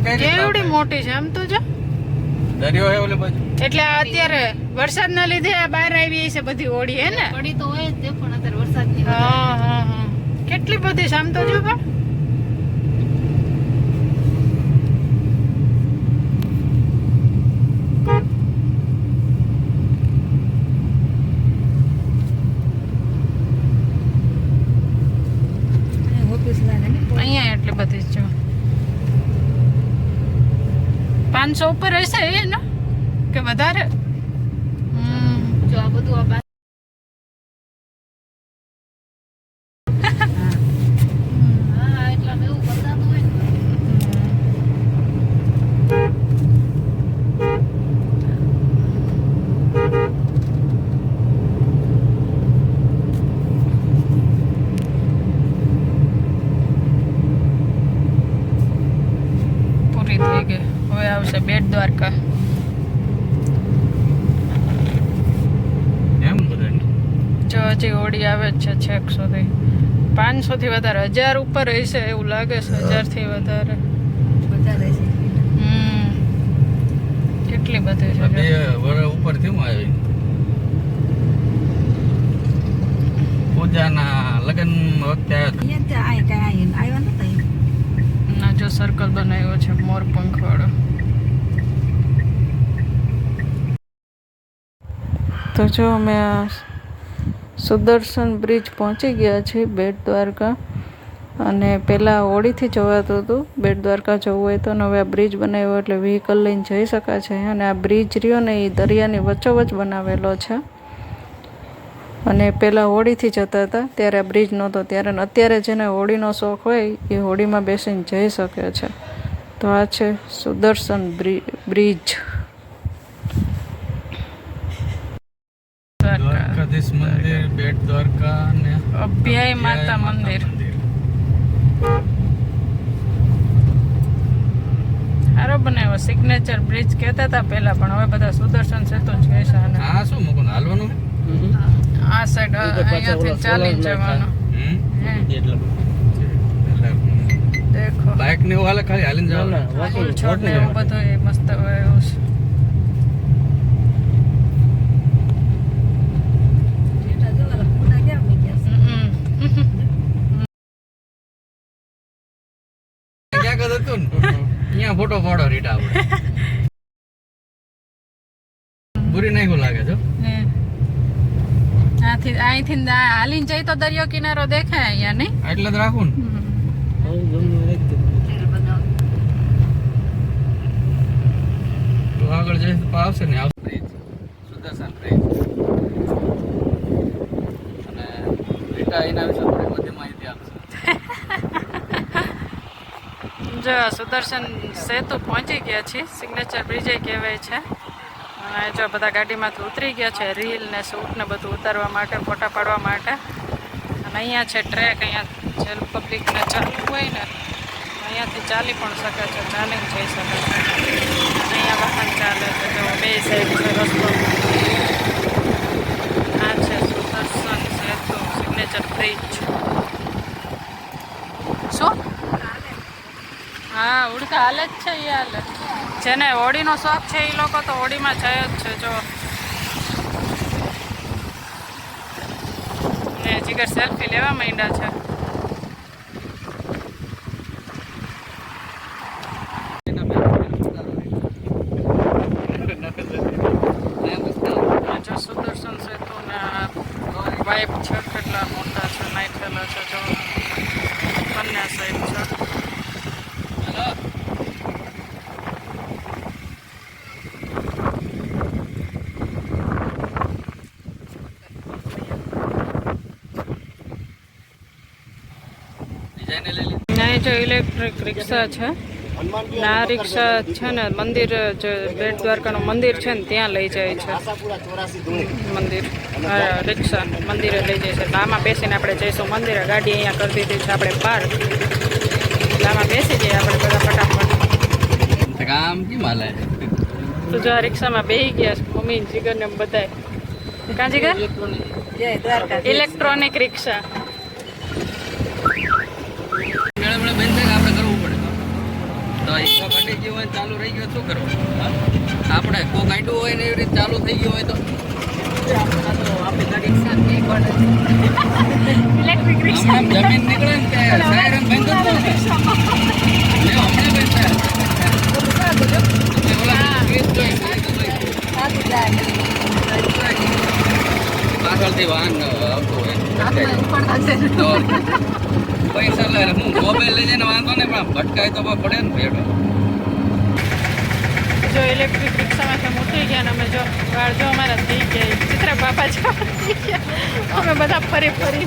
કેવડી મોટી છે આમ તો જો. દરિયો હે ઓલે બાજુ? એટલે આ અત્યારે વરસાદના લીધે આ બહાર આવી છે બધી ઓળી હે ને? પડી તો હોય જ તે પણ અત્યારે વરસાદની હા હા હા. કેટલી બધી છે આમ તો જો બા ઓફિસ લાગે ને અહીંયા એટલી બધી જ જો પાંચસો ઉપર હશે એ ને કે વધારે? જો આ બધું આ બા- હા એટલા એવું બતાતું હોય ને પૂરી થઈ ગઈ હવે આવશે બેટ દ્વારકા. જો હજી હોડી આવે જ છે છેક સુધી. પાંચસો થી વધારે હજાર ઉપર હશે એવું લાગે છે હજારથી વધારે. વધારે હમ. કેટલી બધી છે બે છે વર ઉપર થયું આવી? પૂજાના લગ્ન વખતે આવ્યો નતા ના જો સર્કલ બનાવ્યો છે મોર પંખ વાળો તો જો અમે આ સુદર્શન બ્રિજ પહોંચી ગયા છીએ બેટ દ્વારકા. અને પહેલાં હોળીથી જવાતું હતું, બેટ દ્વારકા જવું હોય તો હવે આ બ્રિજ બનાવ્યો એટલે વ્હીકલ લઈને જઈ શકાય છે અને આ બ્રિજ રહ્યો ને એ દરિયાની વચ્ચોવચ બનાવેલો છે. અને પહેલાં હોળીથી જતા હતા, ત્યારે આ બ્રિજ નહોતો. ત્યારે અત્યારે જેને હોળીનો શોખ હોય, એ હોળીમાં બેસીને જઈ શકે છે. તો આ છે સુદર્શન બ્રિ- બ્રિજ. દ્વારકાધીશ મંદિર બેટ દ્વારકા અને અભ્યાય માતા મંદિર. સારો બનાવ્યો. સિગ્નેચર બ્રિજ કહેતા હતા પહેલા પણ હવે બધા સુદર્શન સેતુ જ કહે છે આને. આ શું મૂકવાનું હાલવાનું? આ સાઈડ અહીંયાથી ચાલી જવાનું. દેખો. બાઇક ને એવું હાલે ખાલી હાલીને જવાનું? છોડ ને એવું બધું એ મસ્ત હોય એવું. છે જેઠા જો ઓલા ફૂટા ક્યાં મૂક્યા છે? હમ. ક્યાં કદ હતું ને અહીંયા ફોટો પાડો રીટા આપણે. બુરી નાખ્યું લાગે છો આથી અહીંથી હાલીને જઈ તો દરિયો કિનારો દેખાય અહીંયા નહીં? એટલે જ રાખું ને. આગળ જઈશ તો આવશે ને આવશે. સુદર્શન બ્રિજ અને રીટા એના વિશે થોડી બધી માહિતી આપશે જો સુદર્શન સેતુ પહોંચી ગયા છીએ. સિગ્નેચર બ્રિજે કહેવાય છે. અને જો બધા ગાડીમાંથી ઉતરી ગયા છે રીલ ને શૂટ ને બધું ઉતારવા માટે, ફોટા પાડવા માટે. અને અહીંયા છે ટ્રેક અહીંયા જે પબ્લિકને ચાલવું હોય ને, અહીંયાથી ચાલી પણ શકે છે ચાલીને જઈ શકે છે. અહીંયા વાહન ચાલે છે, જો બે સાઈડ છે, રસ્તો. આ છે સુદર્શન સેતુ સિગ્નેચર બ્રિજ શું? હા ઉડતા હાલે જ છે એ હાલે. જેને હોળીનો શોખ છે એ લોકો તો હોળીમાં જાય જ છે જો ને જીગર સેલ્ફી લેવા માંડ્યા છે. સુદર્શન સેતુ ને વાઇફ છે કેટલા મોટા છે નાખેલા છે જો બંને સાઈડ છે ડિઝાઇન લઈ લીધી અહીં જો ઇલેક્ટ્રિક રિક્ષા છે. ના આ રિક્ષા છે ને મંદિર જે બેટ દ્વારકાનું મંદિર છે ને ત્યાં લઈ જાય છે. મંદિર રિક્ષા મંદિરે લઈ જાય છે. આમાં બેસીને આપણે જઈશું. મંદિરે ગાડી અહીંયા કરી દીધી છે આપણે પાર આમાં બેસી જઈએ આપણે બધા ફટાફટ. કામ કેમ હાલે? તો જો આ રિક્ષામાં બેસી ગયા છે મમ્મી જીગર ને બધાય. કાં જીગર? ઇલેક્ટ્રોનિક રિક્ષા ગયો હોય ચાલુ રહી ગયો શું કરવું આપણે કોક આડ્યું હોય ને એવી રીતે ચાલુ થઈ ગયું હોય તો. જમીન નીકળે ને સાયરન બંધ. પાછળથી વાહન આવતું હોય. પૈસા લે હું મોબાઈલ લઈ જઈને વાંધો ને પણ ભટકાય તો પડે ને ભેડો. જો ઇલેક્ટ્રિક રિક્ષામાંથી અમે ઉતરી ગયા અને અમે જો વાળ જો અમારા થઈ ગયા. ચિત્ર બાપા જો થઈ ગયા અમે બધા ફરી ફરી.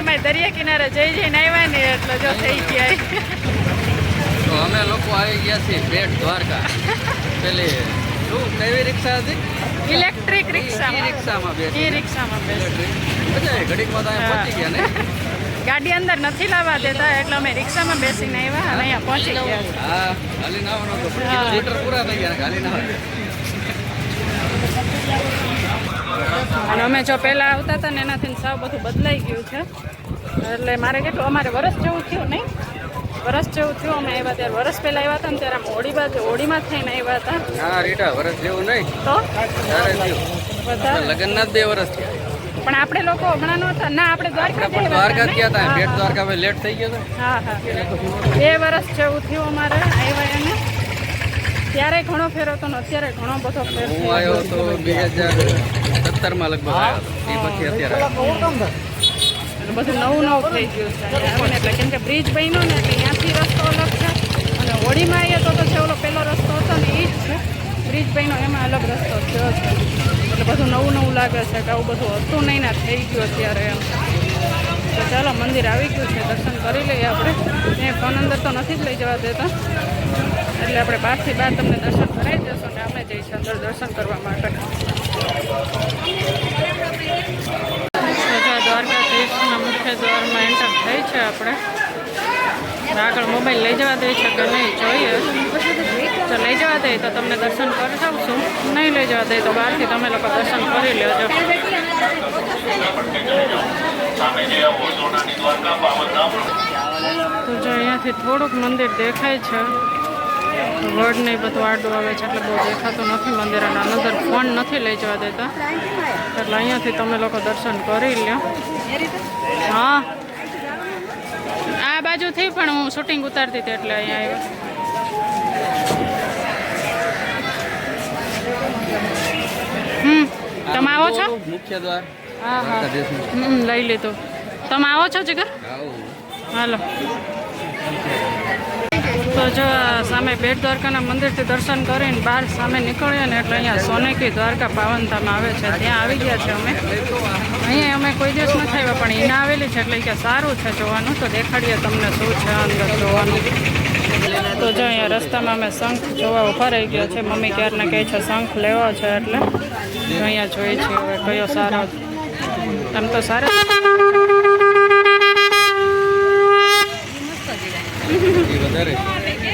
એમાં દરિયા કિનારે જઈ જઈને આવ્યા ને એટલે જો થઈ ગયા. તો અમે લોકો આવી ગયા છીએ બેટ દ્વારકા. પેલી શું કેવી રિક્ષા હતી? ઇલેક્ટ્રિક રિક્ષા ઈ રિક્ષામાં. ઈ રિક્ષામાં આવી ઘડીકમાં તો પહોંચી ગયા ને. ગાડી અંદર નથી લાવવા દેતા એટલે અમે રિક્ષામાં બેસીને આવ્યા અને અહીંયા પહોંચી ગયા અને અમે જો પહેલાં આવતા હતા ને એનાથી સાવ બધું બદલાઈ ગયું છે. એટલે મારે કેટલું અમારે વરસ જેવું થયું નહીં. વરસ જેવું થયું અમે આવ્યા ત્યારે વરસ પહેલાં આવ્યા હતા ને ત્યારે અમે હોળી બાજુ હોળીમાં થઈને આવ્યા હતા. હા રીટા વરસ જેવું નહીં. તો? લગ્ન ના બે વર્ષ થયા. પણ આપણે લોકો હમણાં નહોતા ના આપણે દ્વારકા દ્વારકા ગયા હતા. હતા બેટ દ્વારકા ભાઈ લેટ થઈ ગયો હા હા. હા બે વર્ષ જેવું થયું અમારે આવ્યા એને. ત્યારે ઘણો ફેર હતો ને અત્યારે ઘણો બધો ફેર હું થયો. આવ્યો તો બે હજાર સત્તરમાં લગભગ આવ્યો એ પછી અત્યારે બધું નવું નવું થઈ ગયું છે. એટલે કેમ કે બ્રિજ બન્યો ને એટલે ત્યાંથી રસ્તો અલગ છે. અને હોળીમાં આવીએ તો તો જે ઓલો પહેલો રસ્તો હતો ને એ જ છે. બ્રિજ બન્યો એમાં અલગ રસ્તો થયો છે એટલે બધું નવું નવું લાગે છે કે આવું બધું હતું નહીં ના થઈ ગયું અત્યારે એમ. તો ચાલો, મંદિર આવી ગયું છે, દર્શન કરી લઈએ આપણે. ત્યાં ફોન અંદર તો નથી જ લઈ જવા દેતા. એટલે આપણે બહારથી બહાર તમને દર્શન કરાવી દઈશું ને અમે જઈશું અંદર દર્શન કરવા માટે. દ્વારકાધીશના મુખ્ય દ્વારમાં એન્ટર થઈ છે આપણે. આગળ મોબાઈલ લઈ જવા દે છે કે નહીં, જોઈએ. તો લઈ જવા દે તો તમને દર્શન કરાવશું નહીં લઈ જવા દે તો બહારથી તમે લોકો દર્શન કરી લેજો. તો જો અહીંયાથી થોડુંક મંદિર દેખાય છે. વડ ને બધું આડું આવે છે એટલે બહુ દેખાતું નથી મંદિર અને અંદર ફોન નથી લઈ જવા દેતા. એટલે અહીંયાથી તમે લોકો દર્શન કરી લ્યો. હા. આ બાજુથી પણ હું શૂટિંગ ઉતારતી હતી એટલે અહીંયા આવ્યો. હમ. તમે આવો છો? મુખ્ય દ્વાર. હા હા. લઈ લેતો. તમે આવો છો જગર? હાલો. તો જો સામે બેટ દ્વારકાના મંદિરથી દર્શન કરીને બહાર સામે નીકળીએ ને એટલે અહીંયા સોનેકી દ્વારકા પાવનધામ આવે છે. ત્યાં આવી ગયા છે અમે. અહીંયા અમે કોઈ દિવસ નથી આવ્યા પણ એને આવેલી છે એટલે કે સારું છે જોવાનું. તો દેખાડીએ તમને શું છે અંદર જોવાનું. તો જો અહીંયા રસ્તામાં અમે શંખ જોવા ઊભા રહી ગયા છે. મમ્મી ક્યારના કહે છે શંખ લેવો છે એટલે. અહીંયા જોઈએ છીએ હવે કયો સારો. આમ તો સારા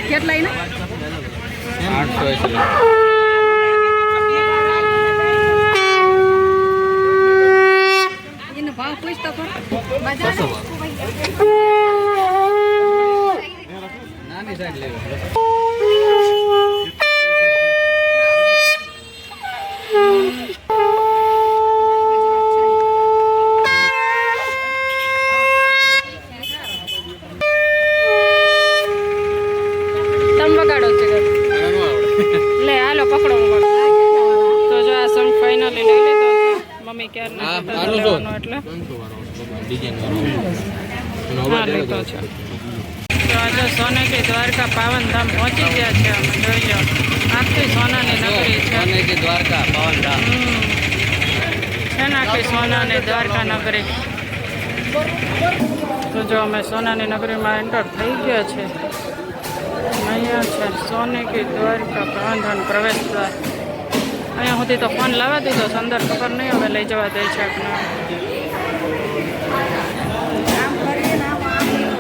કેટલા આઠસો એસી એનો ભાવ પૂછતો ખરો બજાર નાની સાઈડ લેવી તમે વગાડો છે ઘર. આનું આવડે લે હાલો પકડો હું વગાડું. તો જો આ સંગ ફાઇનલી લઈ લીધો છે મમ્મી ક્યારે હા, નથી આનું જો. લેવાનો એટલે ડિઝાઇન હા લીધો છે તો આજે સોનેકી દ્વારકા પાવનધામ પહોંચી ગયા છે અમે જોઈ લો. આખી સોનાની નગરી છે. સોનેકી દ્વારકા પાવનધામ. છે ને આખી સોનાની દ્વારકા નગરી. તો જો અમે સોનાની નગરીમાં એન્ટર થઈ ગયા છે. અહીંયા છે સોનેકી દ્વારકા પાવનધામ પ્રવેશ દ્વાર. અહીંયા સુધી તો ફોન લાવવા દીધો અંદર ખબર નહીં હવે લઈ જવા દે છે આપણે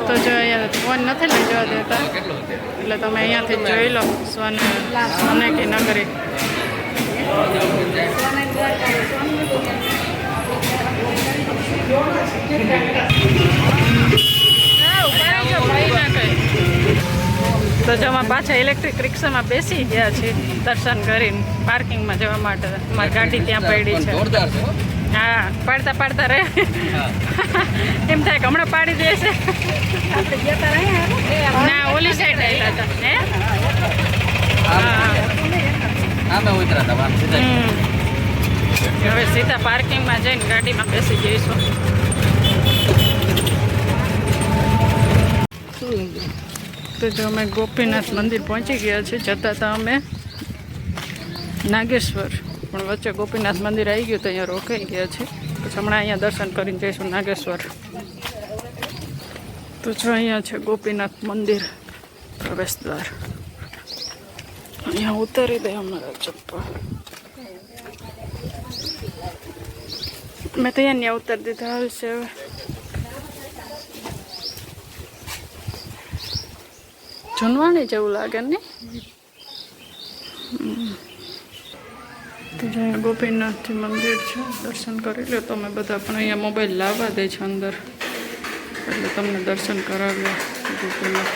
તો જો અહીંયા નથી લઈ જવા દેતા. એટલે તમે અહીંયાથી જોઈ લો સોને કે નગરી. Thank ઊભા જો અમે પાછા ઇલેક્ટ્રિક રિક્ષામાં બેસી ગયા છે દર્શન કરીને પાર્કિંગમાં જવા માટે. મારી ગાડી ત્યાં પડી છે. છે હો. પાડતા પાડતા રહે. એમ થાય કે હમણાં પાડી દે તા રહ્યા ના? ઓલી સાઈડ આવેલા હતા. હે. હવે સીધા પાર્કિંગમાં જઈને ગાડીમાં બેસી જઈશું. તો જો અમે ગોપીનાથ મંદિર પહોંચી ગયા છે. જતા હતા અમે નાગેશ્વર. પણ વચ્ચે ગોપીનાથ મંદિર આવી ગયું તો અહીંયા રોકાઈ ગયા છે. પછી હમણાં અહીંયા દર્શન કરીને જઈશું નાગેશ્વર. તો જો અહીંયા છે ગોપીનાથ મંદિર પ્રવેશ દ્વાર અહીંયા ઉતારી દે અમારા ચપ્પલ. મેં તો અહીંયા ઉતારી દીધા હશે. હવે જૂનવાણી જેવું લાગે ને. તો જો ગોપીનાથજી મંદિર છે, દર્શન કરી લો. તમે બધા પણ અહીંયા મોબાઈલ લાવવા દે છે અંદર. એટલે તમને દર્શન કરાવ્યા ગોપીનાથ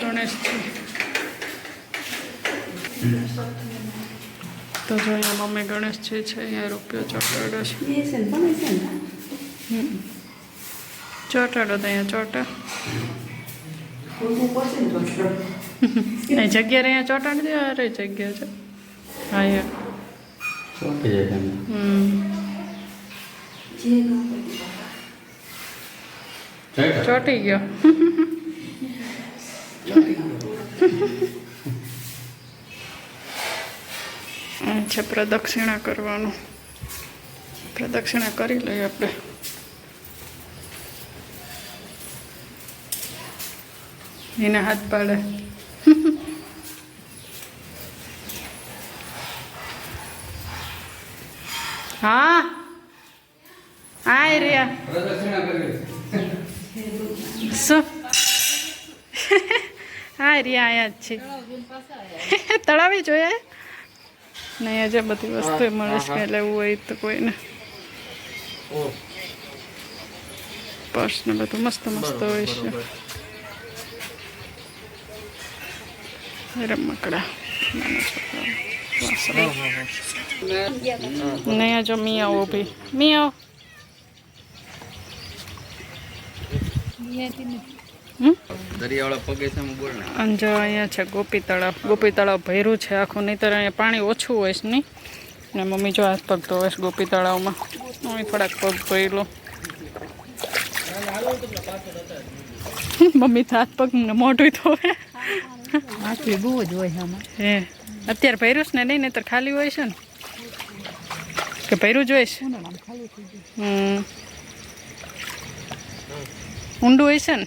ગણેશજી. તો જો અહીંયા મમ્મી ગણેશજી છે અહીંયા રૂપિયો ચોટાડો છે. ચોટાડો તો અહીંયા ચોટા. એ જગ્યા રે અહીંયા ચોટાડી દે અરે જગ્યા છે. હા અહીંયા ચોંટી હમ. જાય ચોટી ગયો. આ છે પ્રદક્ષિણા કરવાનું. પ્રદક્ષિણા કરી લઈએ આપણે. એને હાથ પાડે. હા? હા રહ્યા શું? હા રિયા આયા જ છે. તળાવી ને અહીંયા જે બધી વસ્તુ મળે છે લેવું હોય તો કોઈને. પર્સ ને બધું મસ્ત મસ્ત હોય છે. રમકડા અહીંયા જો આવો ઊભી મિયાઓ. હમ અને જો અહીંયા છે ગોપી તળાવ. ગોપી તળાવ ભર્યું છે આખું નહીંતર અહીંયા પાણી ઓછું હોય છે નહીં. ને મમ્મી જો હાથ પગ ધોવે છે ગોપી તળાવમાં. હું થોડાક પગ ધોઈ લો મમ્મી તો હાથ પગ ને મોઢું ધોવે. બહુ જ હોય આમાં. હે. અત્યારે ભર્યું છે ને નહીં નહીતર ખાલી હોય છે ને? કે ભર્યું જ હોય છે? ઉનાળામાં ખાલી થઈ ગયું. હમ. ઊંડું હોય છે ને?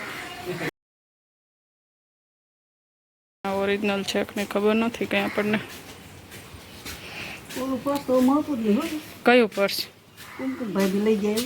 ઓરિજિનલ છે કે ખબર નથી કંઈ આપણને. કયું પર્સ ભાઈ લઈ જાય.